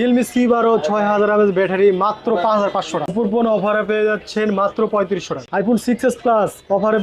Realme C বারো? ছয় হাজার ব্যাটারি, মাত্র পাঁচ হাজার পাঁচশো টাকা। অফারে পেয়ে যাচ্ছেন মাত্র পঁয়ত্রিশশো আইফোন সিক্স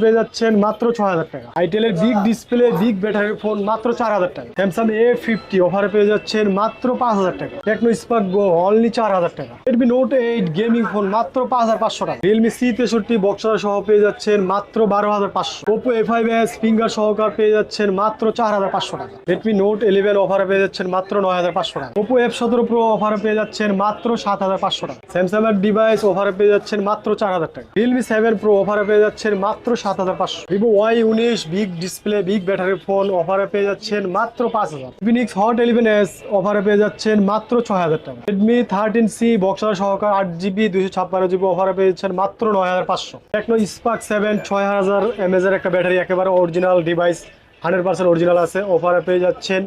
পেয়ে যাচ্ছেন মাত্র ছয় হাজার টাকা। আইটেলের big display big battery phone মাত্র চার হাজার টাকা। স্যামসাং এ ফিফটি অফারে পেয়ে যাচ্ছেন মাত্র পাঁচ হাজার টাকা। টেকনো স্পার্ক অনলি চার হাজার টাকা। Redmi note eight gaming phone মাত্র পাঁচ হাজার পাঁচশো টাকা। রিয়েলমি সি তেষট্টি বক্সার সহ পেয়ে যাচ্ছেন মাত্র বারো হাজার পাঁচশো। Oppo A five S finger সহকার পেয়ে যাচ্ছেন মাত্র চার হাজার পাঁচশো টাকা। রেডমি নোট ইলেভেন অফারে পেয়ে যাচ্ছেন মাত্র নয় হাজার পাঁচশো টাকা। ওপো এফ সতেরো প্রো অফারে পেয়ে যাচ্ছেন মাত্র সাত হাজার পাঁচশো টাকা। স্যামসাং এর ডিভাইস অফারে পেয়ে যাচ্ছেন মাত্র চার হাজার টাকা। রিয়েলমি সেভেন প্রো অফারে পেয়ে যাচ্ছেন মাত্র সাত হাজার পাঁচশো। ভিভো ওয়াই উনিশ big display big battery phone অফারে পেয়ে যাচ্ছেন মাত্র পাঁচ হাজার। ইনফিনিক্স হট ইলেভেন এস অফারে পেয়ে যাচ্ছেন মাত্র ছয় হাজার টাকা। রেডমি থার্টিন সি বক্সার সহকার আট জিবি দুশো ছাপ্পান্ন জিবি অফারে যাচ্ছেন মাত্র নয় হাজার পাঁচশো। টেকনো স্পার্ক সেভেন ছয় হাজার এমএজ এর একটা ব্যাটারি একেবারে original device hundred percent original আছে। অফারে পেয়ে যাচ্ছেন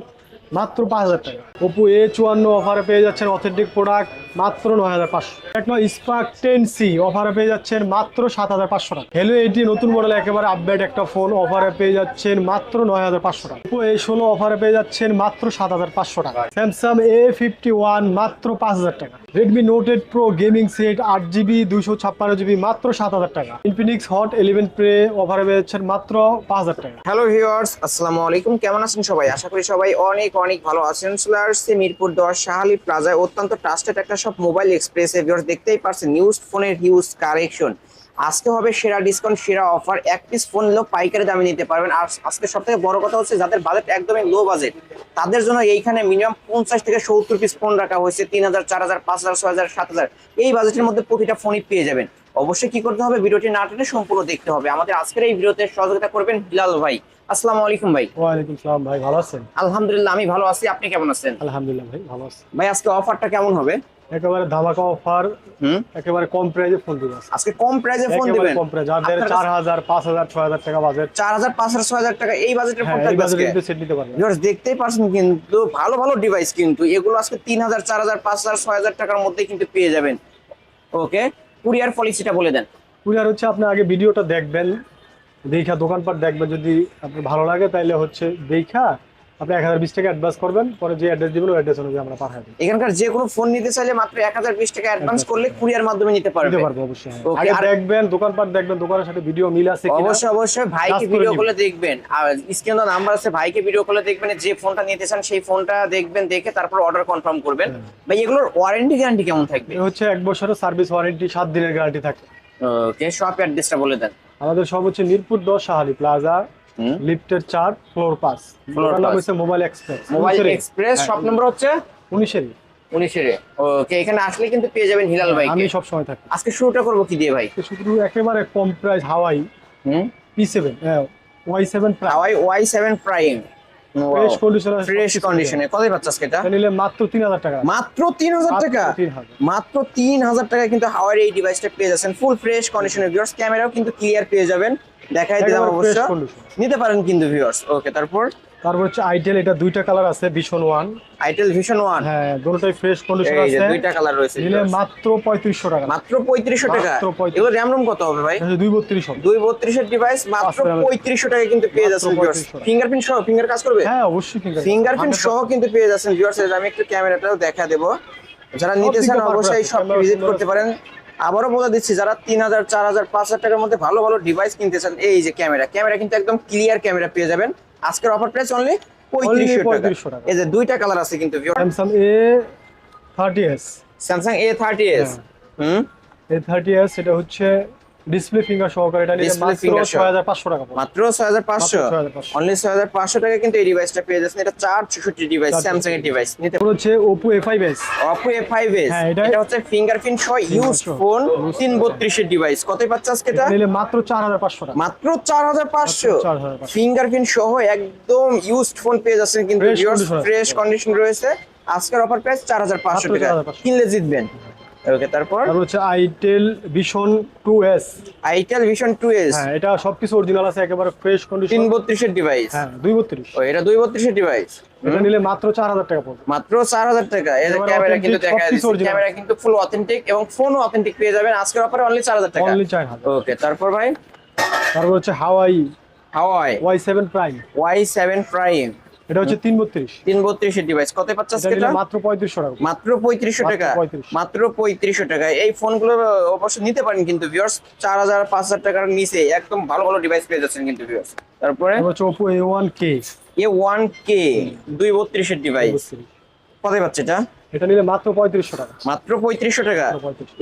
মাত্র পাঁচ হাজার টাকা। ওপো এ চুয়ান্ন অফারে পেয়ে যাচ্ছেন অথেন্টিক প্রোডাক্ট মাত্র নয় হাজার পাঁচশো। টেকনো স্পার্ক টেন সি অফারে পেয়ে যাচ্ছেন মাত্র সাত হাজার পাঁচশো টাকা। হেলো এটি নতুন মডেল একেবারে আপডেট একটা ফোন অফারে পেয়ে যাচ্ছেন মাত্র নয় হাজার পাঁচশো টাকা। ওপো এ ষোলো অফারে পেয়ে যাচ্ছেন মাত্র সাত হাজার পাঁচশো টাকা। স্যামসাং এ ফিফটি ওয়ান মাত্র পাঁচ হাজার টাকা। Redmi note eight pro gaming set আট জিবি দুইশো ছাপ্পান্ন জিবি মাত্র সাত হাজার টাকা। ইনফিনিক্স হট ইলেভেন প্রে অফারে পেয়ে যাচ্ছেন মাত্র পাঁচ হাজার টাকা। হ্যালো ভিউয়ার্স আসসালামু আলাইকুম। কেমন আছেন সবাই? আশা করি সবাই অনেক অনেক ভালো আছেন। আসছে মিরপুর দশ, শাহালি প্লাজায় অত্যন্ত ট্রাস্টেড একটা সব মোবাইল এক্সপ্রেসে ভিউয়ার্স দেখতেই পারছেন নিউজ ফোনের হিউজ কালেকশন আজকে হবে সেরা ডিসকাউন্ট সেরা অফার এক পিস ফোন নিলেও পাইকারি দামে নিতে পারবেন। আর আজকে সব থেকে বড় কথা হচ্ছে, যাদের বাজেট একদমই লো বাজেট তাদের জন্য এইখানে মিনিমাম পঞ্চাশ থেকে সত্তর পিস ফোন রাখা হয়েছে, তিন হাজার, চার হাজার, পাঁচ হাজার, ছয় হাজার, সাত হাজার। এই বাজেটের মধ্যে প্রতিটা ফোনই পেয়ে যাবেন। অবশ্যই কি করতে হবে, ভিডিওটি না টেনে সম্পূর্ণ দেখতে হবে। আমাদের আজকের এই ভিডিওতে সহযোগিতা করবেন বিলাল ভাই। আসসালামু আলাইকুম ভাই। ওয়ালাইকুম সালাম ভাই ভালো আছেন? আলহামদুলিল্লাহ আমি ভালো আছি। আপনি কেমন আছেন? আলহামদুলিল্লাহ ভাই ভালো আছি। ভাই আজকে অফারটা কেমন হবে? একেবারে ধামাকা অফার একেবারে কম প্রাইসে ফোন দিবে আজকে। কম প্রাইসে ফোন দিবেন? কম হাজার পাঁচ হাজার ছয় হাজার টাকা বাজেট চার হাজার পাঁচ হাজার ছয় হাজার টাকা এই বাজেটের ফোন থাকবে আজকে? কিন্তু সেট নিতে পারবেন। Viewers, দেখতেই পারছেন কিন্তু ভালো ভালো ডিভাইস কিন্তু। এগুলো আজকে তিন হাজার চার হাজার পাঁচ হাজার ছয় হাজার টাকার মধ্যে কিন্তু পেয়ে যাবেন। ওকে কুরিয়ার পলিসিটা বলে দেন। কুরিয়ার হচ্ছে আপনি আগে ভিডিওটা দেখবেন দেখা দোকানপাট দেখবেন যদি আপনার ভালো লাগে তাইলে হচ্ছে দেখা আপনি এক হাজার বিশ টাকা অ্যাডভান্স করবেন পরে যে অ্যাড্রেস দিবেন ওই অ্যাড্রেস অনুযায়ী আমরা পাঠাই দিই এখানকার যে কোনো ফোন নিতে চাইলে মাত্র এক হাজার বিশ টাকা অ্যাডভান্স করলে কুরিয়ার মাধ্যমে নিতে পারবে। দিতে পারব অবশ্যই হ্যাঁ। আগে দেখবেন দোকানপাট দেখবেন দোকানের সাথে ভিডিও মিল আছে কিনা। অবশ্যই অবশ্যই ভাইকে ভিডিও কলে দেখবেন। আর স্ক্রিনে নাম্বার আছে ভাইকে ভিডিও কলে দেখবেন যে ফোনটা নিতে চান সেই ফোনটা দেখবেন দেখে তারপর অর্ডার কনফার্ম করবেন। ভাই এগুলোর ওয়ারেন্টি গ্যারান্টি কেমন থাকবে? হচ্ছে এক বছরের সার্ভিস ওয়ারেন্টি সাত দিনের গ্যারান্টি থাকে। ওকে শপ অ্যাড্রেসটা বলে দেন। আমাদের সব হচ্ছে মিরপুর দশ সাহালি প্লাজা লিফটের চার ফ্লোর পাঁচ। Floor নাম হচ্ছে মোবাইল এক্সপ্রেস মোবাইল এক্সপ্রেস হ্যাঁ, শপ নম্বর হচ্ছে? উনিশেরই উনিশের ওকে এখানে আসলে কিন্তু পেয়ে যাবেন হিলাল ভাই আমি সব সময় থাকি। আজকে শুরুটা করব কি দিয়ে ভাই? শুধু একেবারে কম প্রাইস হাওয়াই হুম। P seven Y seven price Huawei Y seven prime fresh কন্ডিশনে ফ্রেশ কন্ডিশনে কত পাচ্ছ এটা? নিলে মাত্র তিন হাজার টাকা। মাত্র তিন হাজার মাত্র টাকা? 3,000 মাত্র তিন হাজার টাকা কিন্তু হাওয়ার এই ডিভাইসটা পেয়ে যাচ্ছেন। ফুল ফ্রেশ কন্ডিশনে ভিউয়ার্স ক্যামেরাও কিন্তু ক্লিয়ার পেয়ে যাবেন। দেখাই দিলাম অবশ্যই অবশ্য। নিতে পারেন কিন্তু ভিউয়ার্স ওকে তারপর? তারপর হচ্ছে আইটেল এটা দুইটা কালার আছে ভীষণ ওয়ান আইটেল ভিশন ওয়ান হ্যাঁ দুটোটাই ফ্রেশ কন্ডিশন আছে। দুইটা কালার রয়েছে নিলে মাত্র পঁয়ত্রিশশো টাকা। মাত্র পঁয়ত্রিশশো টাকা? মাত্র 35 এগুলো র্যাম রুম কত হবে ভাই? এটা হচ্ছে দুই বত্রিশ হবে। দুই বত্রিশের ডিভাইস মাত্র পাঁচটা RAM পঁয়ত্রিশশো টাকা কিন্তু পেয়ে যাচ্ছেন 35 টাকা। ফিঙ্গারপ্রিন্ট সহ? ফিঙ্গার কাজ করবে? হ্যাঁ অবশ্যই আছে ফিঙ্গারপ্রিন্ট সহ কিন্তু পেয়ে যাচ্ছেন ভিউয়ার্স আমি একটু ক্যামেরাটাও দেখা দেবো। যারা নিতে চান অবশ্যই সব ভিজিট করতে পারেন। আবারও বলে দিচ্ছি যারা তিন হাজার চার হাজার পাঁচ হাজার টাকার মধ্যে ভালো ভালো ডিভাইস কিনতে চান এই যে ক্যামেরা ক্যামেরা কিন্তু একদম ক্লিয়ার ক্যামেরা পেয়ে যাবেন। আজকের অফার প্রাইস অনলি পঁয়ত্রিশশো টাকা। 3500 টাকা। এই যে দুইটা কালার আছে কিন্তু Samsung A thirty S Samsung A hmm? A thirty S এটা হচ্ছে ডিসপ্লে ফিঙ্গার সহকারে এটা নিলে মাত্র finger সহ। ছয় হাজার পাঁচশো টাকা মাত্র ছয় হাজার পাঁচশো? 6500 অনলি ছয় হাজার পাঁচশো টাকা কিন্তু এই ডিভাইসটা পেয়ে যাচ্ছেন। এটা চার চৌষট্টি ডিভাইস চার স্যামসাং এর ডিভাইস নিতে তারপর হচ্ছে অপো এ ফাইভ এস হ্যাঁ, এটা- হচ্ছে ফিঙ্গারপ্রিন্ট সহ ইউজ ফোন তিন বত্রিশের ডিভাইস কতই পাচ্ছে আজকে এটা? নিলে মাত্র চার হাজার পাঁচশো টাকা। মাত্র চার হাজার পাঁচশো? 4,500 ফিঙ্গারপ্রিন্ট সহ একদম ইউজড ফোন পেয়ে যাচ্ছেন কিন্তু ফ্রেশ কন্ডিশন রয়েছে। আজকের অফার প্রাইস চার হাজার পাঁচশো মাত্র টাকা। কিনলে জিতবেন। ওকে তারপর? তারপর হচ্ছে Itel vision two S Itel vision two S হ্যাঁ এটা সবকিছু অরিজিনাল আছে একেবারে ফ্রেশ কন্ডিশন তিন বত্রিশের ডিভাইস হ্যাঁ দুই বত্রিশ ও এটা দুই বত্রিশের ডিভাইস এটা নিলে মাত্র চার হাজার টাকা পড়বে। মাত্র চার হাজার টাকা। এই যে একেবারে ক্যামেরা কিন্তু দেখা যাচ্ছে ক্যামেরা কিন্তু ফুল অথেন্টিক এবং ফোনও অথেন্টিক পেয়ে যাবেন। আজকের অফারে অনলি চার হাজার টাকা। অনলি চার হাজার। ওকে তারপর ভাই? তারপর হচ্ছে Huawei Huawei Y seven prime Y seven prime এটা হচ্ছে তিন বত্রিশ তিন বত্রিশের ডিভাইস কত পাচ্ছ আজকে এটা? মাত্র পঁয়ত্রিশশো টাকা। মাত্র পঁয়ত্রিশশো মাত্র টাকা। 35 মাত্র পঁয়ত্রিশশো টাকা। এই ফোনগুলো অবশ্য নিতে পারেন কিন্তু ভিউয়ার্স চার হাজার পাঁচ হাজার টাকার নিচে একদম ভালো ভালো ডিভাইস পেয়ে যাচ্ছেন কিন্তু ভিউয়ার্স তারপরে? হচ্ছে Oppo এ ওয়ান কে এর দুই বত্রিশের ডিভাইস কত পাচ্ছে এটা? এটা নিলে মাত্র পঁয়ত্রিশশো টাকা। মাত্র পঁয়ত্রিশশো টাকা।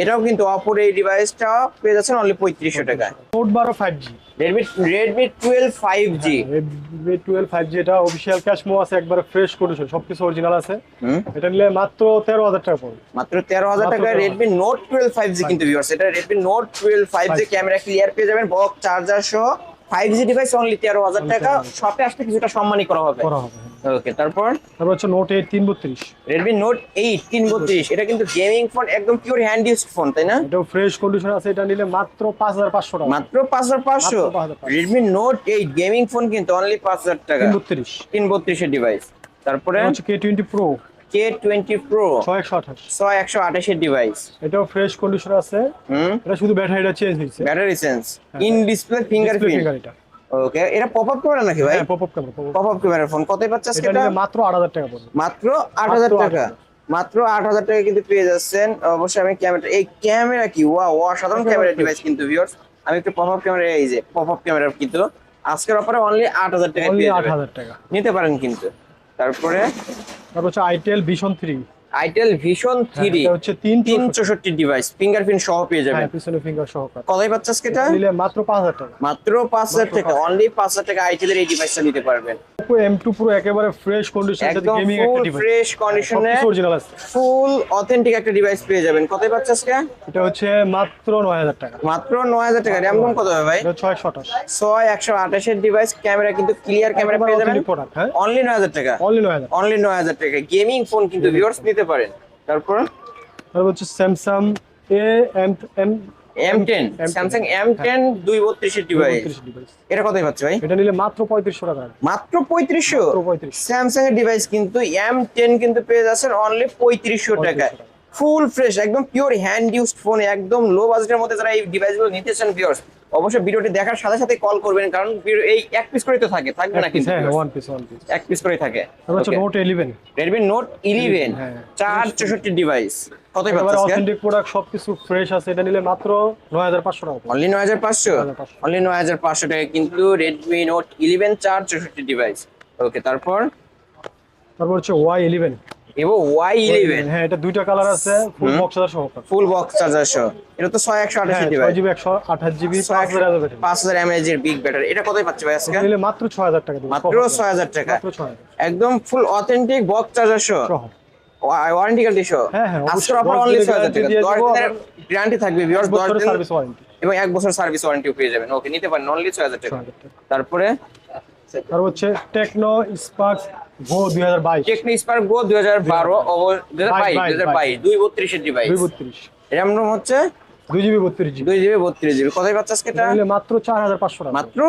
এটাও কিন্তু অপর এই ডিভাইসটা পেয়ে যাচ্ছেন অনলি পঁয়ত্রিশশো টাকা। নোট বারো five G Redmi Redmi twelve five G Redmi twelve five G এটা অফিসিয়াল ক্যাশ মো আছে একবারে ফ্রেশ কন্ডিশন সবকিছু অরিজিনাল আছে। এটা নিলে মাত্র তেরো হাজার টাকা পড়বে। মাত্র তেরো হাজার টাকা Redmi note twelve five G কিন্তু ভিউয়ার্স এটা Redmi note twelve five G camera clear পেয়ে যাবেন বক চার্জার সহ। ফাইভ জি ডিভাইস অনলি তেরো হাজার টাকা। 13,000 শপে আসলে কিছুটা সম্মানই করা হবে। করা হবে হ্যাঁ। ওকে তারপর? তারপর হচ্ছে নোট এইট তিন বত্রিশ রেডমি নোট এইট তিন বত্রিশ এটা কিন্তু গেমিং ফোন একদম পিওর হ্যান্ড ইউজ ফোন তাই না? এটাও ফ্রেশ কন্ডিশন আছে এটা নিলে মাত্র পাঁচ হাজার পাঁচশো টাকা। মাত্র পাঁচ হাজার পাঁচশো? Redmi note eight gaming phone কিন্তু অনলি পাঁচ হাজার টাকা। বত্রিশ তিন বত্রিশের ডিভাইস তারপরে হচ্ছে K twenty pro K twenty pro ছয় একশো আঠাশ। ছয় একশো আঠাশের ডিভাইস এটাও ফ্রেশ কন্ডিশন আছে। হুম। এটা শুধু ব্যাটারিটা চেঞ্জ হয়েছে। Battery sense in display fingerprint finger এটা ওকে এটা পপ আপ ক্যামেরা নাকি ভাই? Pop up camera pop up ক্যামেরার ফোন কতই পাচ্ছে আজকে এটা মাত্র আট হাজার টাকা পড়বে। মাত্র আট হাজার মাত্র টাকা। 8,000 মাত্র আট হাজার টাকা কিন্তু পেয়ে যাচ্ছেন। অবশ্যই আমি ক্যামেরা এই ক্যামেরা কি? ওয়া অসাধারণ ক্যামেরা ডিভাইস কিন্তু ভিউয়ার্স আমি একটু পপ আপ ক্যামেরা এই যে পপ আপ ক্যামেরা কিন্তু আজকের অফারে অনলি আট হাজার টাকা পেয়ে যাবেন। টাকা। নিতে পারেন কিন্তু। তারপরে তারপর হচ্ছে Itel vision three Itel vision three হচ্ছে তিন তিন চৌষট্টি ডিভাইস ফিঙ্গারপ্রিন্ট সহ পেয়ে যাবেন। হ্যাঁ পিছনে ফিঙ্গার সহকার কতই পাচ্ছে এটা? নিলে মাত্র পাঁচ হাজার টাকা। মাত্র পাঁচ হাজার টাকা অনলি পাঁচ হাজার টাকা আইটেলের এই ডিভাইসটা নিতে পারবেন। এম টু প্রো একেবারে ফ্রেশ কন্ডিশন একদম গেমিং একটা ডিভাইস ফ্রেশ কন্ডিশনে অরিজিনাল আছে। ফুল অথেন্টিক একটা ডিভাইস পেয়ে যাবেন। পাচ্ছে আজকে? এটা হচ্ছে মাত্র নয় হাজার টাকা। মাত্র নয় হাজার টাকা। র্যাম রোম কত হবে ভাই? এটা ছয় একশো আঠাশ ছয় একশো আঠাশের ডিভাইস ক্যামেরা কিন্তু ক্লিয়ার ক্যামেরা পেয়ে যাবেন। হ্যাঁ। অনলি নয় হাজার টাকা। অনলি নয় হাজার অনলি নয় হাজার টাকা। গেমিং ফোন কিন্তু ভিউয়ার্স নিতে পারেন। তারপর? তারপর হচ্ছে Samsung A M M M ten M10 Samsung M ten দুই বত্রিশের ডিভাইস এটা কতই পাচ্ছে ভাই? এটা নিলে মাত্র পঁয়ত্রিশশো টাকা। মাত্র পঁয়ত্রিশশো? মাত্র পঁয়ত্রিশ স্যামসাং এর ডিভাইস কিন্তু এম টেন কিন্তু পেয়ে যাচ্ছেন অনলি পঁয়ত্রিশশো টাকা টাকা। ফুল ফ্রেশ একদম পিওর হ্যান্ড ইউজড ফোন একদম লো বাজেটের মধ্যে যারা এই ডিভাইসগুলো নিতে চান ভিউয়ার্স অবশ্যই ভিডিওটি দেখার সাথে সাথে কল করবেন কারণ এই এক পিস করেই তো থাকে থাকবে না কিন্তু হ্যাঁ ওয়ান পিস ওয়ান পিস এক পিস করেই থাকে। আচ্ছা নোট 11 রেডমি নোট 11 464 ডিভাইস কতই পাচ্ছেন অথেন্টিক প্রোডাক্ট সবকিছু ফ্রেশ আছে এটা নিলে মাত্র 9500 টাকা অনলি 9500 অনলি 9500 টাকা কিন্তু রেডমি নোট 11 464 ডিভাইস ওকে তারপর? তারপর হচ্ছে ওয়াই 11 হ্যাঁ এটা দুইটা কালার আছে ফুল বক্স চার্জার এটা তো ছয় একশো হ্যাঁ, একশো আঠাশ জিবি পাঁচ হাজার বিগ এটা মাত্র ছয় হাজার টাকা মাত্র ছয় হাজার হ্যাঁ, হ্যাঁ, টাকা। একদম full authentic box charger warranty guarantee guarantee থাকবে সার্ভিস এবং এক বছর সার্ভিস ওয়ারেন্টি পেয়ে যাবেন। ওকে নিতে পারেন অনলি ছয় হাজার টাকা। তারপরে আর হচ্ছে Tecno Tecno Spark Go device হচ্ছে? GB GB. কোথায় পাচ্ছে আজকে এটা? মাত্র চার হাজার পাঁচশো টাকা। মাত্র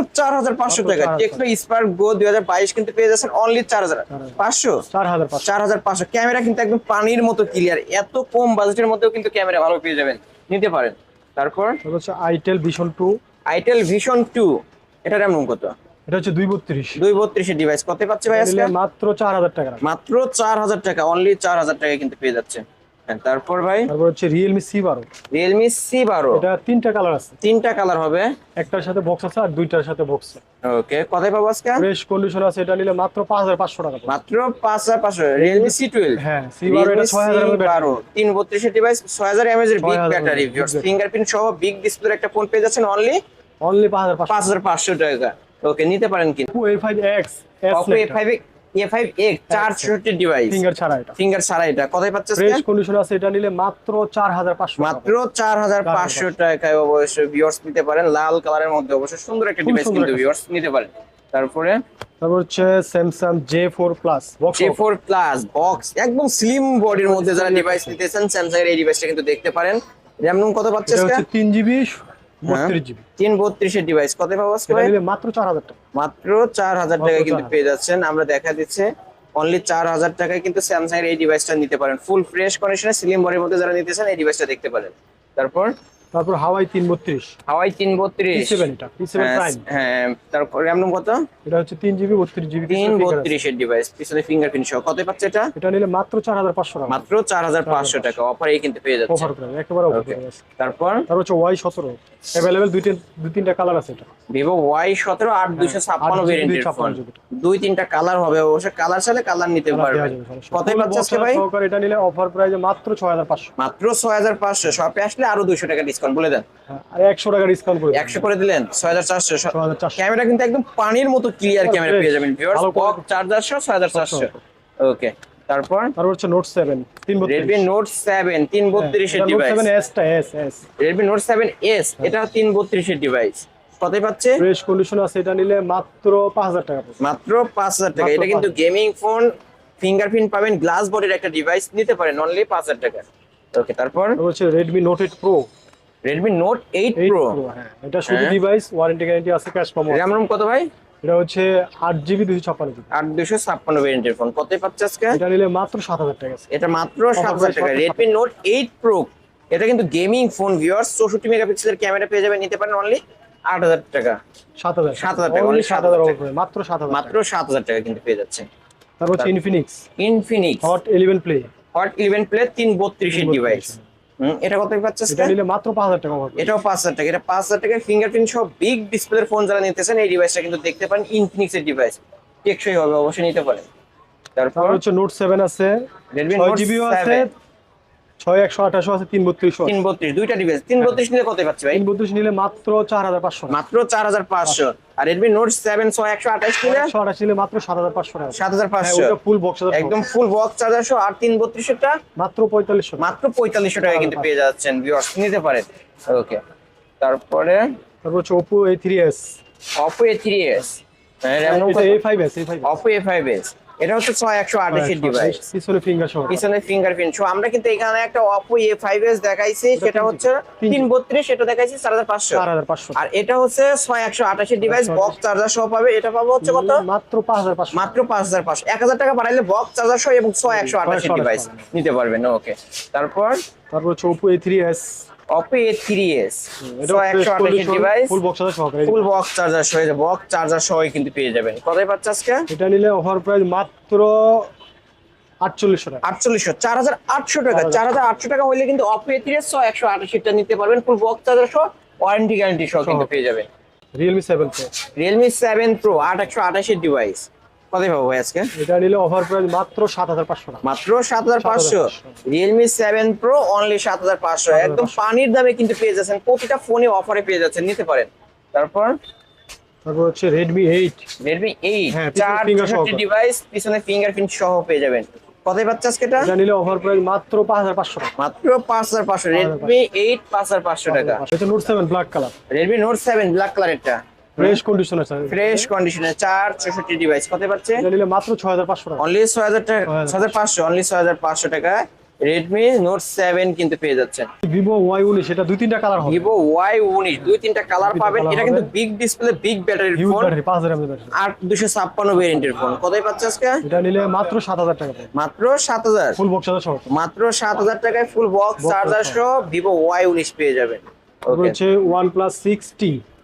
টাকা। টেকনো স্পার্ক গো দুই হাজার বাইশ কিন্তু পেয়ে যাচ্ছেন অনলি চার হাজার। 4,000 পাঁচশো। চার হাজার পাঁচশো। চার হাজার পাঁচশো। ক্যামেরা কিন্তু একদম পানির মতো ক্লিয়ার এত কম বাজেটের মধ্যেও কিন্তু ক্যামেরা ভালো পেয়ে যাবেন। নিতে পারেন। তারপর? হচ্ছে Itel vision two Itel vision two এটা কত? এটা হচ্ছে দুই বত্রিশ। দুই বত্রিশের ডিভাইস কত পাচ্ছে ভাই আজকে? মাত্র চার হাজার টাকা মাত্র চার হাজার টাকা। অনলি চার হাজার টাকা কিন্তু পেয়ে যাচ্ছে। হ্যাঁ, তারপর ভাই? তারপর হচ্ছে বারো। রিয়েলমি সি বারো। এটা তিনটা কালার আছে। তিনটা কালার হবে। একটার সাথে বক্স আছে আর দুইটার সাথে বক্স ওকে কোথায় পাবো আজকে? ফ্রেশ কন্ডিশন আছে এটা নিলে মাত্র পাঁচ হাজার পাঁচশো টাকা মাত্র পাঁচ হাজার পাঁচশো। রিয়েলমি সি টুয়েলভ হ্যাঁ সি বারো এটা ছয় হাজার বারো। তিন বত্রিশের ডিভাইস ছয় হাজার এমএজ এর বিগ ব্যাটারি ফিঙ্গারপ্রিন্ট সহ বিগ ডিসপ্লের একটা ফোন পেয়ে যাচ্ছেন অনলি অনলি পাঁচ হাজার পাঁচশো। পাঁচ হাজার পাঁচশো টাকা। ওকে নিতে পারেন Oppo A five A five A চার ডিভাইস ফিঙ্গার ছাড়া এটা। ফিঙ্গার ছাড়া এটা। কোথায় পাচ্ছে আজকে? ফ্রেশ কন্ডিশন আছে এটা নিলে মাত্র চার হাজার পাঁচশো মাত্র চার হাজার পাঁচশো টাকায় অবশ্যই ভিউয়ার্স নিতে পারেন। লাল কালারের মধ্যে অবশ্যই সুন্দর একটা ডিভাইস কিন্তু ভিউয়ার্স নিতে পারেন। তারপরে? তারপর হচ্ছে Samsung J four plus box J four plus box একদম স্লিম বডির মধ্যে যারা ডিভাইস নিতেছেন স্যামসাং এর এই ডিভাইসটা কিন্তু দেখতে পারেন। রুম কত পাচ্ছে এটা হচ্ছে তিন জিবি তিন বত্রিশের ডিভাইস কত পাবো মাত্র চার হাজার টাকা। মাত্র চার হাজার টাকা কিন্তু পেয়ে যাচ্ছেন। আমরা দেখা দিচ্ছে। অনলি চার হাজার টাকায় কিন্তু স্যামসাং এর এই ডিভাইসটা নিতে পারেন। ফুল ফ্রেশ কন্ডিশনে স্লিম বডির মধ্যে যারা নিতেছেন এই ডিভাইসটা দেখতে পারেন। তারপর তারপর হাওয়াই তিন বত্রিশ হাওয়াই তিন পি বত্রিশ সেভেন এটা পি সেভেন প্রাইম হ্যাঁ তারপর র্যাম রোম কত? এটা হচ্ছে তিন জিবি বত্রিশ জিবি তিন বত্রিশের ডিভাইস পিছনে ফিঙ্গারপ্রিন্ট সহ। কত পাচ্ছে এটা? এটা নিলে মাত্র চার হাজার পাঁচশো টাকা। মাত্র চার হাজার পাঁচশো টাকা। অফারে কিন্তু পেয়ে যাচ্ছে। অফার প্রাইস একেবারে অফার. তারপর? তারপর হচ্ছে ওয়াই সতেরো। অ্যাভেলেবেল দুই তিন দুই তিনটা কালার আছে এটা। ভিভো ওয়াই সতেরো আট দুশো ছাপ্পান্ন 8 ভেরিয়েন্টের ফোন দুই তিনটা কালার হবে। অবশ্যই কালার চাইলে কালার নিতে নেই। কতই পাচ্ছে আজকে ভাই? এটা নিলে অফার প্রাইসে মাত্র ছয় হাজার পাঁচশো। মাত্র ছয় হাজার পাঁচশো। শপে আসলে আরও দুশো টাকা ডিসকাউন্ট বলে দেন। আর একশো টাকা ডিসকাউন্ট করে একশো করে দিলেন ছয় হাজার চারশো। ছয় হাজার চারশো। ক্যামেরা কিন্তু একদম পানির মতো ক্লিয়ার ক্যামেরা পেয়ে যাবেন। ভিউয়ার্স ভালো বক quality। চার্জারশো ছয় হাজার চারশো। ওকে তারপর? তারপর হচ্ছে নোট সেভেন তিন রেডমি নোট সেভেন তিন বত্রিশের নোট ডিভাইস এটা তিন বত্রিশের ডিভাইস কতই পাচ্ছে? ফ্রেশ কন্ডিশন আছে এটা নিলে মাত্র পাঁচ হাজার টাকা পড়বে। মাত্র পাঁচ হাজার টাকা এটা কিন্তু গেমিং ফোন ফিঙ্গারপ্রিন্ট পাবেন গ্লাস বডির একটা ডিভাইস নিতে পারেন অনলি পাঁচ হাজার টাকা। ওকে তারপর? হচ্ছে Redmi note eight pro eight eight pro pro হ্যাঁ। এটা শুধু। ডিভাইস ওয়ারেন্টি গ্যারান্টি আছে ক্যাশ পাবো র্যাম রোম কত ভাই? এটা হচ্ছে আট জিবি দুশো ছাপ্পান্ন জিবি আট দুশো ছাপ্পান্ন ভেরিয়েন্টের ফোন কতই পাচ্ছে আজকে? এটা নিলে মাত্র সাত হাজার টাকা আছে। এটা মাত্র সাত হাজার টাকা। রেডমি নোট এইট প্রো এটা কিন্তু গেমিং ফোন ভিউয়ার্স চৌষট্টি মেগাপিক্সেলের ক্যামেরা পেয়ে যাবেন নিতে পারেন অনলি আট হাজার টাকা। সাত হাজার। 7,000 টাকা, সাত 7,000 হাজার টাকা। মাত্র সাত হাজার মাত্র সাত হাজার টাকা কিন্তু পেয়ে যাচ্ছে। তারপর হচ্ছে Infinix Infinix hot eleven play hot eleven play তিন বত্রিশের 332 ডিভাইস এটা কত পাচ্ছে এটা নিলে মাত্র পাঁচ হাজার টাকা হবে। এটাও পাঁচ হাজার টাকা। এটা পাঁচ হাজার টাকা ফিঙ্গারপ্রিন্ট সহ বিগ ডিসপ্লের ফোন যারা নিতেছেন এই ডিভাইসটা কিন্তু দেখতে পারেন ইনফিনিক্স এর ডিভাইস টেকসই হবে অবশ্যই নিতে পারেন। তারপর হচ্ছে নোট সেভেন আছে Redmi Note জিবিও আছে 7 ছয় একশো আঠাশো আছে তিন বত্রিশশো তিন বত্রিশ দুইটা ডিভাইস। তিন বত্রিশ নিলে কত পাচ্ছি ভাই? তিন বত্রিশ নিলে মাত্র চার হাজার পাঁচশো। মাত্র চার হাজার পাঁচশো। আর রেডমি নোট সেভেন ছয় একশো আঠাশ নিলে? একশো আঠাশ নিলে মাত্র সাত হাজার পাঁচশো টাকা। সাত হাজার পাঁচশো। ফুল বক্স একদম ফুল বক্স চার্জারশো আর তিন মাত্র পঁয়তাল্লিশশো মাত্র পঁয়তাল্লিশশো টাকা কিন্তু পেয়ে যাচ্ছেন ভিউয়ার্স নিতে পারেন। ওকে তারপরে? তারপর হচ্ছে Oppo A three S A three S S এটা হচ্ছে ছয় একশো আঠাশের ডিভাইস পিছনে ফিঙ্গার সহ। পিছনে ফিঙ্গারপ্রিন্ট সো আমরা কিন্তু এখানে একটা অপো এ ফাইভ এস দেখাইছি সেটা হচ্ছে তিন- তিন। বত্রিশ এটা দেখাইছি চার হাজার পাঁচশো। চার হাজার পাঁচশো। আর এটা হচ্ছে ছয় একশো আঠাশের ডিভাইস বক্স চার্জার সহ পাবে। এটা পাবো হচ্ছে কত? মাত্র পাঁচ হাজার পাঁচশো। মাত্র পাঁচ হাজার পাঁচশো। এক হাজার টাকা বাড়াইলে বক্স চার্জার সহ এবং ছয় একশো আঠাশের ডিভাইস নিতে পারবেন। ওকে। তারপর? তারপর হচ্ছে Oppo A three S Oppo A three S একশো আঠাশের ডিভাইস ফুল বক্স আছে সহকারে ফুল বক্স চার্জার সহ বক্স চার্জার কিন্তু পেয়ে যাবেন। কতই পাচ্ছে আজকে? এটা নিলে অফার প্রাইস মাত্র আটচল্লিশশো টাকা। আটচল্লিশশো চার হাজার আটশো টাকা। চার হাজার আটশো। টাকা হইলে কিন্তু অপো এ থ্রি এস ছয় একশো আঠাশিটা নিতে পারবেন। ফুল বক্স চার্জার সহ ওয়ারেন্টি গ্যারান্টি সহ কিন্তু পেয়ে যাবেন। Realme seven pro Realme seven pro আট একশো আঠাশের ডিভাইস কতই পাবো ভাই আজকে? এটা নিলে অফার প্রাইস মাত্র সাত হাজার পাঁচশো টাকা। মাত্র সাত হাজার পাঁচশো। রিয়েলমি সেভেন প্রো অনলি সাত হাজার পাঁচশো। একদম পানির দামে কিন্তু পেয়ে যাচ্ছেন। প্রতিটা ফোনে অফারে পেয়ে যাচ্ছেন। নিতে পারেন। তারপর? তারপর হচ্ছে রেডমি এইট হ্যাঁ, চার ডিভাইস পিছনে ফিঙ্গারপ্রিন্ট সহ পেয়ে যাবেন। কতই পাচ্ছে আজকে এটা? এটা নিলে অফার প্রাইস মাত্র পাঁচ হাজার পাঁচশো টাকা। মাত্র পাঁচ হাজার পাঁচশো। রেডমি এইট পাঁচ হাজার পাঁচশো টাকা। এটা note seven black colour Redmi note seven black কালারেরটা fresh conditioner sir fresh চার 464 ডিভাইস কত পাচ্ছে? এটা নিলে মাত্র 6500 টাকা। অনলি 6000 টাকা 6500 অনলি 6500 টাকা Redmi Note 7 কিন্তু পেয়ে যাচ্ছেন। Vivo Y19 এটা দুই তিনটা কালার হবে। Vivo Y19 দুই তিনটা কালার পাবেন। এটা কিন্তু বিগ ডিসপ্লে বিগ ব্যাটারির ফোন 5000 mAh ব্যাটারি আর 256 ভেরিয়েন্টের ফোন কতই পাচ্ছে আজকে? এটা নিলে মাত্র 7000 টাকা মাত্র 7000 ফুল বক্স চার্জার সহ মাত্র 7000 টাকায় ফুল বক্স চার্জার সহ Vivo Y19 পেয়ে যাবেন। ওকে হচ্ছে OnePlus 6T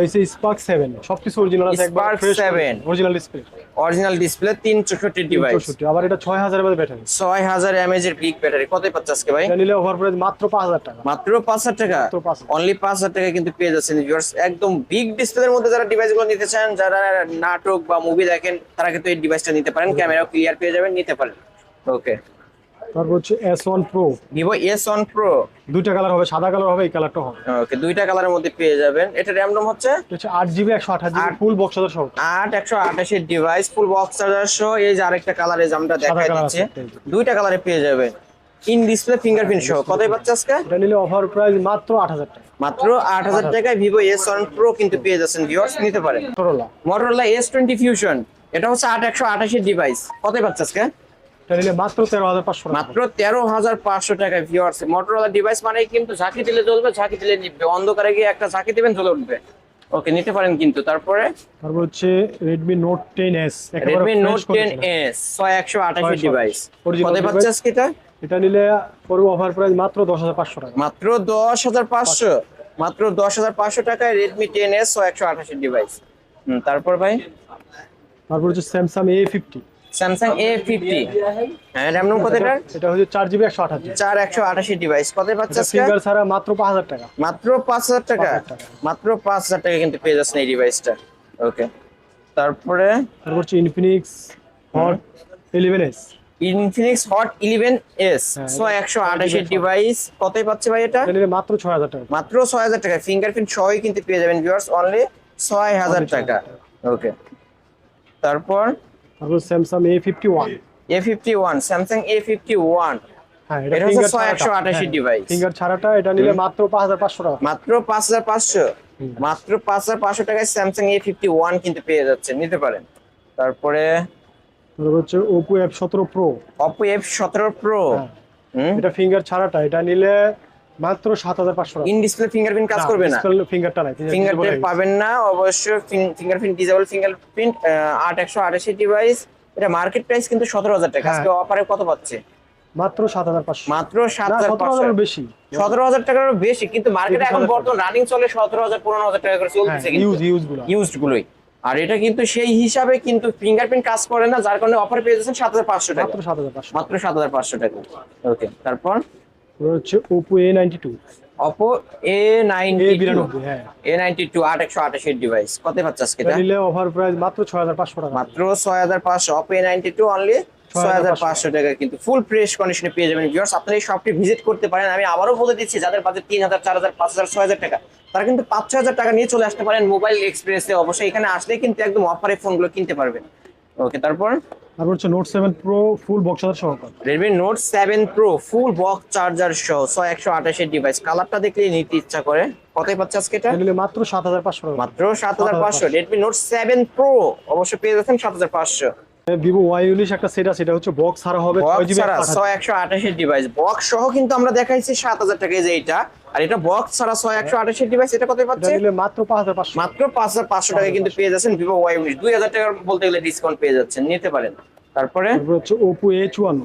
হয়েছে স্পার্ক সেভেন সবকিছু অরিজিনাল আছে একবার Spark 7 original display original device আবার এটা ব্যাটারি এর ব্যাটারি পাচ্ছে আজকে ভাই? নিলে অফার প্রাইস মাত্র পাঁচ হাজার টাকা। মাত্র পাঁচ হাজার টাকা? মাত্র 5,000 অনলি পাঁচ হাজার টাকা কিন্তু পেয়ে যাচ্ছেন ভিউয়ার্স একদম বিগ ডিসপ্লের মধ্যে যারা ডিভাইসগুলো নিতে চান যারা নাটক বা মুভি দেখেন তারা কিন্তু এই ডিভাইসটা নিতে পারেন। ক্যামেরাও ক্লিয়ার পেয়ে যাবেন নিতে পারেন। ওকে তারপর হচ্ছে S one pro Vivo S on pro দুইটা কালার হবে সাদা কালার হবে এই কালারটা হবে। ওকে দুইটা কালারের মধ্যে পেয়ে যাবেন। এটা র্যাম রোম হচ্ছে? হচ্ছে আট জিবি একশো আঠাশ জিবি আট- ফুল বক্স আছে সহ। আট একশো আঠাশের ডিভাইস ফুল বক্স চার্জার সহ। এই যে আরেকটা কালারে আমরা দেখাই colour দিচ্ছে আছে, এই যে। দুইটা কালারে পেয়ে যাবেন। ইন ডিসপ্লে ফিঙ্গারপ্রিন্ট সহ। কতই পাচ্ছে আজকে? এটা নিলে অফার প্রাইস মাত্র আট হাজার টাকা। মাত্র আট হাজার টাকায় ভিভো এস ওয়ান প্রো কিন্তু পেয়ে যাচ্ছেন ভিউয়ার্স নিতে পারেন। মোটরোলা এস টোয়েন্টি ফিউশন এটা হচ্ছে আট একশো আঠাশির ডিভাইস কতই পাচ্ছে আজকে? মাত্র তেরো হাজার পাঁচশো মাত্র তেরো হাজার পাঁচশো টাকায় ভিউয়ার্স মোটরোলা ডিভাইস মানে কিন্তু ঝাঁকি দিলে জ্বলবে ঝাঁকি দিলে নিবে অন্ধকারে গিয়ে একটা ঝাঁকি দিবেন জ্বলে উঠবে। ওকে নিতে পারেন কিন্তু। তারপরে? তারপর হচ্ছে রেডমি নোট টেন এস ছয় একশো আঠাশি ডিভাইস Original কতই পাচ্ছে এটা এটা নিলে পড়বে অফার প্রাইস মাত্র দশ হাজার পাঁচশো টাকা। মাত্র দশ হাজার পাঁচশো? মাত্র দশ হাজার পাঁচশো টাকায় ছয় একশো আঠাশি ডিভাইস তারপর ভাই? তারপর হচ্ছে A fifty Samsung A fifty হ্যাঁ র্যাম রোম কত এটার? এটা হচ্ছে চার জিবি একশো আঠাশ চার একশো আঠাশি ডিভাইস কত পাচ্ছে ফিঙ্গার ছাড়া মাত্র পাঁচ হাজার টাকা। মাত্র পাঁচ হাজার টাকা? মাত্র পাঁচ হাজার টাকা কিন্তু পেয়ে যাচ্ছেন এই ডিভাইসটা ওকে তারপরে? তারপর হচ্ছে Infinix Hot eleven S Infinix Hot eleven S ছয় একশো আঠাশি ডিভাইস কতই পাচ্ছে ভাই এটা? এটা মাত্র ছয় হাজার টাকা। মাত্র ছয় হাজার টাকা। ফিঙ্গারপ্রিন্ট সহই কিন্তু পেয়ে যাবেন ভিউয়ার্স অনলি ছয় হাজার টাকা। ওকে তারপর? তারপর Samsung A fifty one A fifty one Samsung A fifty one হ্যাঁ এটা হচ্ছে 6128 device। ফিঙ্গার ছাড়াটা এটা নিলে মাত্র পাঁচ হাজার পাঁচশো টাকা। মাত্র পাঁচ হাজার পাঁচশো। মাত্র পাঁচ হাজার পাঁচশো টাকায় স্যামসাং এ ফিফটি ওয়ান কিন্তু পেয়ে যাচ্ছে নিতে পারেন। তারপরে হচ্ছে ওপো এফ সতেরো প্রো অপো এফ সতেরো প্রো হুম। এটা ফিঙ্গার ছাড়াটা এটা নিলে মাত্র সাত হাজার পাঁচশো টাকা। ইন ডিসপ্লে ফিঙ্গারপ্রিন্ট কাজ করবে না। ফিঙ্গারটা নাই ফিঙ্গারপ্রিন্ট পাবেন না অবশ্যই ফিঙ্গারপ্রিন্ট ডিজেবল ফিঙ্গারপ্রিন্ট আট একশো আটাশি ডিভাইস এটা মার্কেট প্রাইস কিন্তু সতেরো হাজার টাকা। হ্যাঁ। আজকে অফারে কত পাচ্ছে? মাত্র সাত হাজার পাঁচশো। মাত্র সাত না হাজার সতেরো পাঁচশো হাজার বেশি। সতেরো হাজার টাকার বেশি কিন্তু মার্কেটে এখন বর্তমান রানিং চলে সতেরো হাজার পনেরো হাজার টাকা করে চলতেছে কিন্তু। ইউজ ইউজগুলো ইউজড গুলোই আর এটা কিন্তু সেই হিসাবে কিন্তু ফিঙ্গারপ্রিন্ট কাজ করে না যার কারণে অফার পেয়ে যাচ্ছেন সাত হাজার পাঁচশো টাকা। মাত্র সাত হাজার পাঁচশো। মাত্র সাত হাজার পাঁচশো টাকা। ওকে তারপর? হচ্ছে Oppo A ninety two Oppo A A ninety বিরানব্বই হ্যাঁ। এ নাইনটি টু আট একশো আঠাশির ডিভাইস কত পাচ্ছে আজকে এটা নিলে অফার প্রাইস মাত্র ছয় হাজার পাঁচশো টাকা। মাত্র ছয় হাজার পাঁচশো। Oppo A ninety two only ছয় হাজার পাঁচশো। টাকা কিন্তু ফুল ফ্রেশ কন্ডিশনে পেয়ে যাবেন। ভিউয়ার্স আপনারা এই শপটি ভিজিট করতে পারেন। আমি আবারও বলে দিচ্ছি যাদের বাজেট তিন হাজার চার হাজার পাঁচ হাজার ছয় হাজার টাকা তারা কিন্তু পাঁচ ছয় হাজার টাকা নিয়ে চলে আসতে পারেন মোবাইল এক্সপ্রেসে অবশ্যই এখানে আসলে কিন্তু একদম অফারে ফোনগুলো কিনতে পারবেন। ওকে তারপর? তারপর হচ্ছে Note seven Pro full box হাজার সহকার। Redmi Note seven Pro full box charger সহ ছয় একশো আঠাশের ডিভাইস কালারটা দেখলে নিতে ইচ্ছা করে। কতই পাচ্ছে আজকে এটা? মাত্র সাত হাজার পাঁচশো মাত্র সাত হাজার পাঁচশো। রেডমি নোট সেভেন প্রো অবশ্যই পেয়ে যাচ্ছেন সাত হাজার পাঁচশো। ভিভো ওয়াই উনিশ একটা সেট আছে এটা হচ্ছে বক্স ছাড়া হবে ছয় একশো আঠাশের ডিভাইস বক্স সহ কিন্তু আমরা দেখাইছি সাত হাজার টাকা। এই যে এটা আর এটা বক্স ছাড়া ছয় একশো আঠাশের ডিভাইস এটা কত পাচ্ছে? নিলে মাত্র পাঁচ হাজার পাঁচশো। মাত্র পাঁচ হাজার পাঁচশো টাকা কিন্তু পেয়ে যাচ্ছেন ভিভো ওয়াই উনিশ দুই হাজার টাকার বলতে গেলে ডিসকাউন্ট পেয়ে যাচ্ছেন নিতে পারেন। তারপরে? হচ্ছে ওপো এ চুয়ান্ন।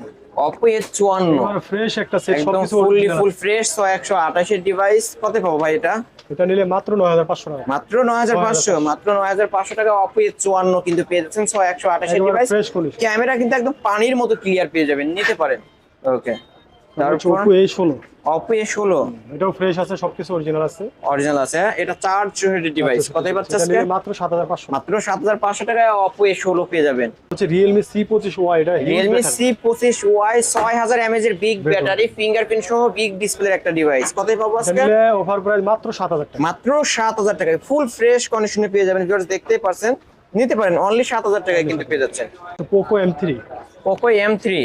অপো এ চুয়ান্ন। ফ্রেশ একটা সেট সবকিছু ফুললি ফুল ফ্রেশ ছয় একশো আঠাশের ডিভাইস কত পাবো ভাই এটা? এটা নিলে মাত্র নয় হাজার পাঁচশো টাকা। মাত্র নয় হাজার পাঁচশো মাত্র নয় হাজার পাঁচশো টাকা অপো এ চুয়ান্ন কিন্তু পেয়ে যাচ্ছেন ছয় একশো আঠাশের ডিভাইস ক্যামেরা কিন্তু একদম পানির মতো ক্লিয়ার পেয়ে যাবেন নিতে পারেন। ওকে তারপর অপো এটাও ফ্রেশ আছে সবকিছু অরিজিনাল আছে। অরিজিনাল আছে হ্যাঁ? এটা চার চৌষট্টি ডিভাইস কতই পাচ্ছে আজকে? মাত্র টাকায় পেয়ে যাবেন। হচ্ছে এটা এর বিগ ব্যাটারি ফিঙ্গারপ্রিন্ট সহ বিগ ডিসপ্লের একটা ডিভাইস পাবো এটা আজকে? অফার প্রাইস মাত্র সাত হাজার টাকা। মাত্র সাত হাজার টাকায়। ফুল ফ্রেশ কন্ডিশনে পেয়ে যাবেন। ভিউয়ার্স দেখতেই পারছেন? নিতে পারেন। অনলি সাত হাজার টাকায় কিন্তু পেয়ে যাচ্ছেন। Poco M three Poco M three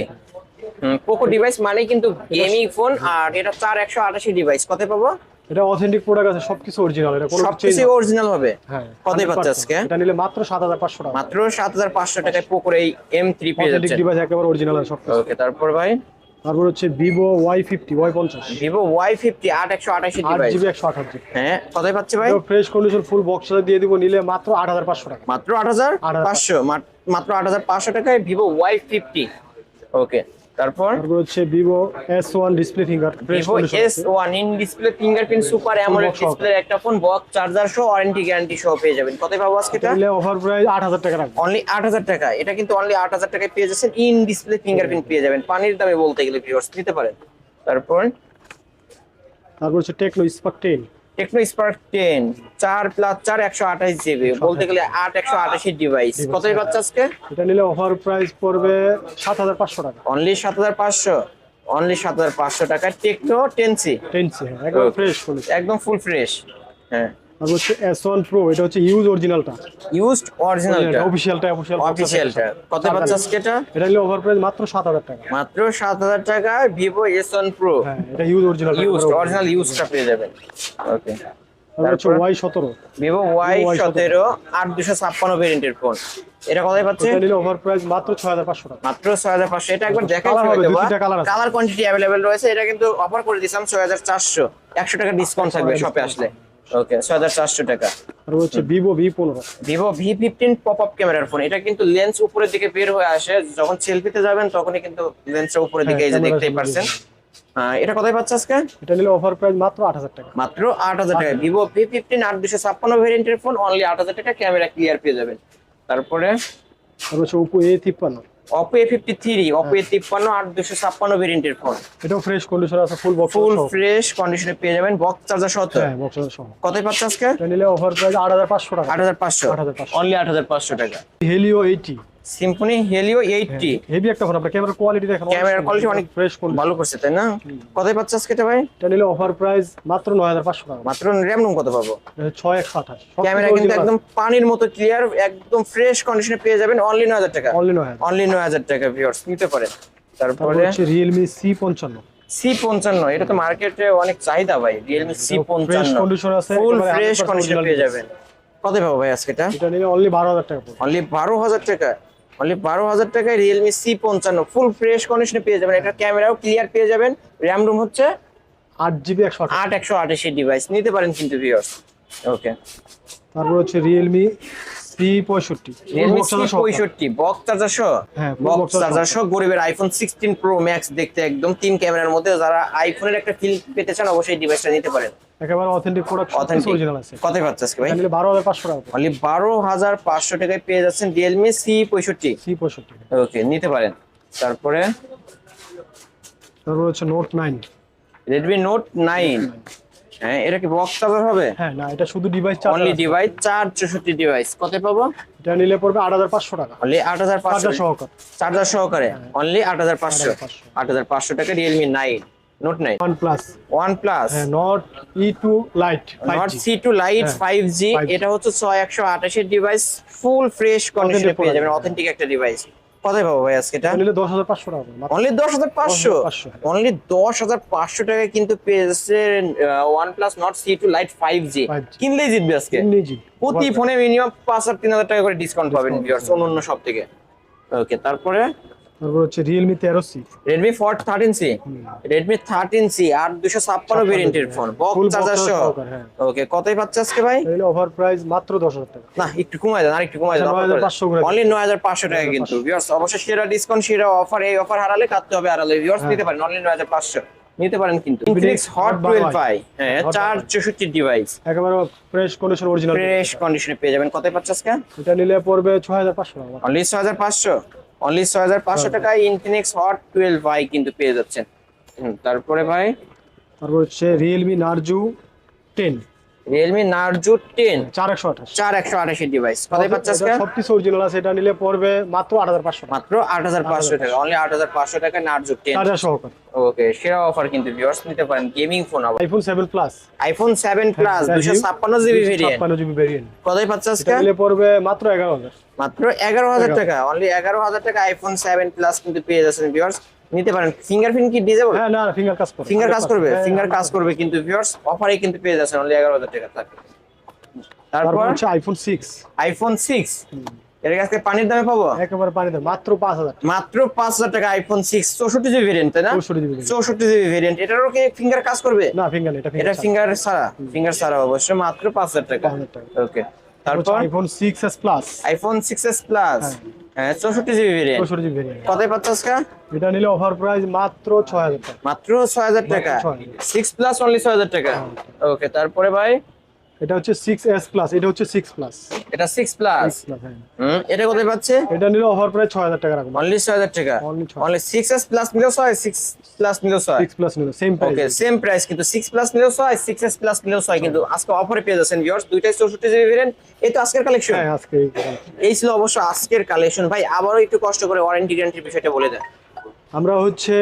Poco device মানে কিন্তু গেমিং ফোন আর এটা চার একশো আটাশি ডিভাইস কত পাবো? এটা অথেন্টিক প্রোডাক্ট আছে সবকিছু অরিজিনাল এটা কোনো সবকিছু অরিজিনাল হবে হ্যাঁ কতই 100% পাচ্ছে আজকে? এটা নিলে মাত্র সাত হাজার পাঁচশো টাকা। মাত্র সাত হাজার পাঁচশো টাকায় পোকোর এই এম থ্রি পেয়ে অথেন্টিক ডিভাইস একেবারে অরিজিনাল আছে সবকিছু। ওকে তারপর ভাই? তারপর হচ্ছে ভিভো ওয়াই ফিফটি ওয়াই পঞ্চাশ। ভিভো ওয়াই ফিফটি আট একশো আটাশি আট ডিভাইস জিবি একশো আঠাশ জিবি হ্যাঁ কতই পাচ্ছে ভাই? ফ্রেশ কন্ডিশন ফুল বক্স দিয়ে দিব নিলে মাত্র আট হাজার পাঁচশো টাকা। মাত্র আট হাজার 8,500 পাঁচশো। মাত্র আট হাজার পাঁচশো টাকায় ভিভো ওয়াই ফিফটি ওকে তারপর? হচ্ছে Vivo S one display finger fresh Vivo S one in display fingerprint super AMOLED display একটা ফোন বক্স চার্জার সহ ওয়ারেন্টি গ্যারান্টি সহ পেয়ে যাবেন। কত পাবো আজকে এটা? নিলে অফার প্রাইস আট হাজার টাকা রাখব। অনলি আট হাজার টাকা। এটা কিন্তু অনলি আট হাজার টাকায় পেয়ে যাচ্ছেন। ইন ডিসপ্লে ফিঙ্গারপ্রিন্ট পেয়ে যাবেন। পানির দামে বলতে গেলে ভিউয়ার্স নিতে পারেন। তারপর? তারপর হচ্ছে Tecno Spark ten Tecno Spark ten চার প্লাস চার একশো আঠাশ জিবি বলতে গেলে আট একশো আঠাশি ডিভাইস কতই পাচ্ছে আজকে? এটা নিলে অফার প্রাইস পড়বে সাত হাজার পাঁচশো টাকা। অনলি সাত হাজার পাঁচশো? অনলি সাত হাজার পাঁচশো টাকা। Tecno ten C ten C হ্যাঁ একদম ফ্রেশ একদম ফুল ফ্রেশ হ্যাঁ। তারপর হচ্ছে এস ওয়ান প্রো এটা হচ্ছে ইউজ অরিজিনালটা ইউজড অরিজিনালটা অফিসিয়ালটা অফিসিয়াল অফিসিয়ালটা কত পাচ্ছ এটা? এটা নিলে ওভার প্রাইস মাত্র সাত হাজার টাকা। মাত্র সাত হাজার টাকা ভিভো এস ওয়ান প্রো হ্যাঁ এটা ইউজ অরিজিনাল ইউজ অরিজিনাল ইউজটা পেয়ে যাবেন। ওকে তারপর ভেরিয়েন্টের ফোন এটা পাচ্ছে? এটা নিলে ওভার প্রাইস মাত্র টাকা এটা একবার দেখাই হবে, আছে। কালার কোয়ান্টিটি রয়েছে এটা কিন্তু অফার করে দিলাম ছয় হাজার চারশো। একশো টাকা ডিসকাউন্ট থাকবে শপে আসলে। ওকে ছয় হাজার চারশো টাকা। তারপর হচ্ছে ভিভো ভি পনেরো। Vivo V fifteen pop up ক্যামেরার ফোন এটা কিন্তু লেন্স উপরের দিকে বের হয়ে আসে। যখন সেলফিতে যাবেন তখনই কিন্তু লেন্সটা উপরের দিকে এই যে হ্যাঁ, দেখতেই পারছেন। এটা কোথায় পাচ্ছে আজকে? এটা নিলে ওভার প্রাইস মাত্র আট হাজার টাকা। মাত্র আট হাজার টাকা। আট দুশো ছাপ্পান্ন ভেরিয়েন্টের ফোন অনলি আট হাজার টাকা ক্যামেরা ক্লিয়ার পেয়ে যাবেন। তারপরে তারপর হচ্ছে এ তিপ্পান্ন। Oppo A fifty three Oppo A তিপ্পান্ন আট দুশো ছাপ্পান্ন ভেরিয়েন্টের ফোন এটাও ফ্রেশ কন্ডিশন আছে ফুল বক্স ফুল ফ্রেশ কন্ডিশনে পেয়ে যাবেন বক্স চার্জার সহ হ্যাঁ কতই পাচ্ছে আজকে? নিলে অফার প্রাইস আট হাজার পাঁচশো টাকা। আট হাজার পাঁচশো। 8,500 অনলি আট হাজার পাঁচশো টাকা। Helio eighty Symphony Helio eighty heavy একটা ফোন আপনার ক্যামেরার কোয়ালিটি দেখেন ক্যামেরার কোয়ালিটি অনেক ফ্রেশ কোন ভালো করছে তাই না? কতই পাচ্ছে আজকে এটা ভাই? এটা নিলে অফার প্রাইস মাত্র নয় হাজার পাঁচশো টাকা। মাত্র র্যাম রুম কত পাবো? এটা ছয় একশো আঠাশ ক্যামেরা কিন্তু একদম পানির মতো ক্লিয়ার একদম ফ্রেশ কন্ডিশনে পেয়ে যাবেন অনলি নয় হাজার টাকা। অনলি নয় হাজার। অনলি নয় হাজার টাকা ভিউয়ার্স নিতে পারেন তারপরে হচ্ছে সি পঞ্চান্ন। সি পঞ্চান্ন এটা তো মার্কেটে অনেক চাহিদা ভাই রিয়েলমি সি ফ্রেশ পঞ্চান্ন। কন্ডিশন আছে ফুল ফ্রেশ 100% কন্ডিশনে পেয়ে যাবেন। কত পাবো ভাই আজকে এটা? এটা নিলে অনলি বারো হাজার টাকা অনলি বারো হাজার টাকা? অনলি বারো হাজার টাকায় রিয়েলমি সি পঞ্চান্ন ফুল ফ্রেশ কন্ডিশনে পেয়ে যাবেন। এটা ক্যামেরাও ক্লিয়ার পেয়ে যাবেন। র্যাম রুম হচ্ছে আট জিবি একশো আট একশো আটাশি ডিভাইস নিতে পারেন কিন্তু ওকে তারপর হচ্ছে রিয়েলমি সি পঁয়ষট্টি পঁয়ষট্টি বক্স চার্জার সহ? হ্যাঁ, বক্স box charger চার্জার সহ গরিবের আইফোন সিক্সটিন প্রো ম্যাক্স দেখতে একদম তিন ক্যামেরার মধ্যে যারা আইফোনের একটা ফিল পেতে চান অবশ্যই ডিভাইসটা নিতে পারেন। একেবারে অথেন্টিক প্রোডাক্ট অথেন্টিক অরিজিনাল আছে। কত পাচ্ছে আজকে ভাই। এটা নিলে বারো হাজার পাঁচশো টাকা অনলি টাকায় পেয়ে যাচ্ছেন রিয়েলমি সি পঁয়ষট্টি। সি পঁয়ষট্টি। ওকে নিতে পারেন। তারপরে? তারপর হচ্ছে Note nine Redmi Note nine হ্যাঁ এটা কি বক্স চার্জার হবে? হ্যাঁ না এটা শুধু ডিভাইস অনলি ডিভাইস চার চৌষট্টি ডিভাইস কত পাবো? এটা নিলে পড়বে আট হাজার পাঁচশো টাকা। অনলি আট হাজার পাঁচশো? চার্জার সহকার। চার্জার সহকারে? অনলি আট হাজার পাঁচশো? 8,500 আট হাজার পাঁচশো টাকা Realme nine Note nine one plus one plus হ্যাঁ Nord E two lite Nord C two lite হ্যাঁ, ফাইভ জি 5G এটা হচ্ছে ছয় একশো আঠাশের ডিভাইস ফুল ফ্রেশ কন্ডিশনে পেয়ে যাবেন অথেন্টিক একটা ডিভাইস কোথায় পাবো ভাই আজকে এটা? নিলে দশ টাকা অনলি দশ হাজার পাঁচশো? 10,500 অনলি দশ হাজার পাঁচশো টাকায় কিন্তু পেয়েছে C two lite five G 5G কিনলেই জিতবে আজকে? প্রতি ফোনে মিনিমাম পাঁচ হাজার তিন হাজার টাকা করে ডিসকাউন্ট পাবেন ভিউয়ার্স অন্য সব থেকে ওকে তারপরে? তারপর হচ্ছে thirteen C Redmi thirteen C আট দুশো ছাপ্পান্ন ভেরিয়েন্টের ফোন বক্স চার্জার সহ। হ্যাঁ। ওকে কতই পাচ্ছে আজকে ভাই? ওভার প্রাইস মাত্র দশ হাজার টাকা। না একটু কমায় দেন আর একটু কমায় দেন আচ্ছা, 9,500 অনলি হাজার পাঁচশো টাকা কিন্তু। ভিউয়ার্স অবশ্যই সেরা ডিসকাউন্ট সেরা অফার এই অফার হারালে কাটতে হবে হারালে ভিউয়ার্স হ্যাঁ। নিতে পারেন অনলি নয় হাজার পাঁচশো। নিতে পারেন কিন্তু। Infinix Hot Hot twelve 12i I হ্যাঁ Hot চার চৌষট্টি ডিভাইস একেবারে ফ্রেশ কন্ডিশন অরিজিনাল ফ্রেশ কন্ডিশনে পেয়ে যাবেন। কতই পাচ্ছে আজকে? এটা নিলে পড়বে ছয় হাজার পাঁচশো। টাকা অনলি ছয় হাজার পাঁচশো? অনলি ছয় হাজার পাঁচশো টাকায় ইনফিনিক্স হট টুয়েলভ আই কিন্তু পেয়ে যাচ্ছেন। তারপরে ভাই? তারপর হচ্ছে Realme Narzo ten Realme Narzo ten চার একশো আঠাশ। চার একশো আঠাশি ডিভাইস কতই পাচ্ছে আজকে? অরিজিনাল আছে এটা নিলে পড়বে মাত্র আট হাজার পাঁচশো মাত্র আট হাজার পাঁচশো টাকা। অনলি আট হাজার পাঁচশো টাকা নার্জু টেন চার্জার সহকার। ওকে সেরা অফার কিন্তু ভিউয়ার্স নিতে পারেন গেমিং ফোন আবার। IPhone seven plus iPhone seven plus দুশো ছাপ্পান্ন জিবি ভেরিয়েন্ট ছাপ্পান্ন জিবি ভেরিয়েন্ট কতই পাচ্ছে আজকে? পড়বে মাত্র এগারো হাজার। মাত্র এগারো হাজার টাকা। অনলি এগারো হাজার টাকা আইফোন সেভেন প্লাস কিন্তু পেয়ে যাচ্ছেন ভিউয়ার্স নিতে পারেন। ফিঙ্গারপ্রিন্ট কি ডিজেবল হ্যাঁ না ফিঙ্গার কাজ করবে। ফিঙ্গার কাজ করবে। হ্যাঁ, ফিঙ্গার হ্যাঁ, কাজ করবে কিন্তু ভিউয়ার্স অফারে কিন্তু পেয়ে যাচ্ছেন অনলি এগারো হাজার টাকা থাকে। তারপর? হচ্ছে আইফোন সিক্স আইফোন সিক্স এর কাছে পানির দামে পাবো? একেবারে পানিতে মাত্র পাঁচ হাজার মাত্র পাঁচ হাজার টাকা আইফোন সিক্স চৌষট্টি জিবি ভেরিয়েন্ট তাই না? চৌষট্টি জিবি ভেরিয়েন্ট এটারও কি ফিঙ্গার কাজ করবে? না ফিঙ্গার এটা এটা ফিঙ্গার ছাড়া? ফিঙ্গার ছাড়া অবশ্যই মাত্র পাঁচ হাজার টাকা। 5,000 টাকা। ওকে তারপর iPhone six S plus iPhone six S plus হ্যাঁ চৌষট্টি জিবি ভেরিয়েন্ট চৌষট্টি জিবি ভেরিয়েন্ট কতই পাচ্ছ আজকে? এটা নিলে অফার প্রাইস মাত্র টাকা। মাত্র টাকা। 6,000 সিক্স প্লাস অনলি টাকা। ওকে তারপরে ভাই? এটা হচ্ছে সিক্স এস প্লাস এটা হচ্ছে সিক্স প্লাস এটা সিক্স প্লাস হুম এটা কোথায় পাচ্ছে? এটা নিলে অফার প্রাইস ছয় হাজার টাকা রাখব। অনলি ছয় হাজার টাকা? অনলি সিক্স এস প্লাস নিলেও ছয় সিক্স প্লাস নিলেও ছয়? সিক্স প্লাস নিলে সেম ওকে সেম প্রাইস কিন্তু সিক্স প্লাস নিলেও ছয় সিক্স এস প্লাস নিলেও ছয় কিন্তু আজকে অফারে পেয়ে যাচ্ছেন ভিউয়ার্স দুইটাই চৌষট্টি জিবি ভেরিয়েন্ট এই তো আজকের কালেকশন হ্যাঁ আজকে এই- ছিল অবশ্য আজকের কালেকশন ভাই আবারও একটু কষ্ট করে ওয়ারেন্টি গ্যারান্টির বিষয়টা বলে দেন। আমরা হচ্ছে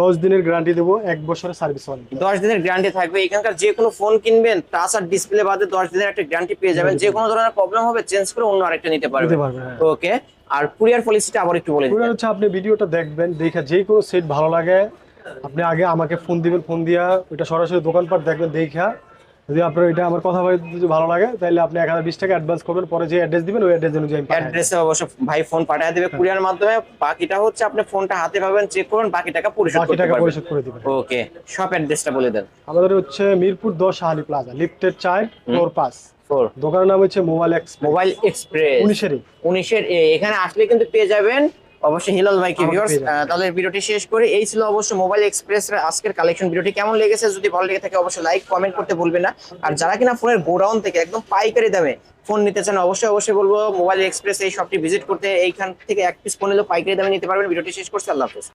দশ দিনের গ্যারান্টি দেবো এক বছরের সার্ভিস ওয়ারেন্টি দশ দিনের গ্যারান্টি থাকবে। এখানকার যে কোনো ফোন কিনবেন টাচ আর ডিসপ্লে বাদে দশ দিনের একটা গ্যারান্টি পেয়ে যাবেন। যে কোনো ধরনের প্রবলেম হবে চেঞ্জ করে অন্য আরেকটা নিতে পারবেন। পারবেন হ্যাঁ। ওকে আর কুরিয়ার পলিসিটা আবার একটু বলে দিন হচ্ছে আপনি ভিডিওটা দেখবেন দেখে যে কোনো সেট ভালো লাগে আপনি আগে আমাকে ফোন দিবেন ফোন দিয়া ওইটা সরাসরি দোকানপাট দেখবেন দেখা যদি আপনার এটা আমার কথা বলে যদি ভালো লাগে তাহলে আপনি এক হাজার বিশ টাকা অ্যাডভান্স করবেন। পরে যে অ্যাড্রেস দিবেন ওই অ্যাড্রেস অনুযায়ী অ্যাড্রেসে অবশ্য ভাই ফোন পাঠিয়ে দেবে। কুরিয়ার মাধ্যমে বাকিটা হচ্ছে আপনি ফোনটা হাতে পাবেন চেক করবেন বাকি টাকা পরিশোধ বাকি টাকা পরিশোধ করে দিবেন। ওকে সব অ্যাড্রেসটা বলে দেন। আমাদের হচ্ছে মিরপুর দশ হালি প্লাজা লিফটের চার ফ্লোর পাস ফোর দোকানের নাম হচ্ছে মোবাইল এক্স মোবাইল এক্সপ্রেস উনিশের এ, এখানে আসলে কিন্তু পেয়ে যাবেন অবশ্যই হিলাল ভাইকে কি ভিউয়ার্স তাহলে ভিডিওটি শেষ করে। এই ছিল অবশ্য মোবাইল এক্সপ্রেস এর আজকের কালেকশন ভিডিওটি কেমন লেগেছে যদি ভালো লেগে থাকে অবশ্যই লাইক কমেন্ট করতে ভুলবেন না। আর যারা কিনা ফোনের গোডাউন থেকে একদম পাইকারি দামে ফোন নিতে চান অবশ্যই অবশ্যই বলব মোবাইল এক্সপ্রেস এই শপটি ভিজিট করতে এইখান থেকে এক পিস ফোন নিলে পাইকারি দামে নিতে পারবেন। ভিডিওটি শেষ করছি আল্লাহ হাফেজ।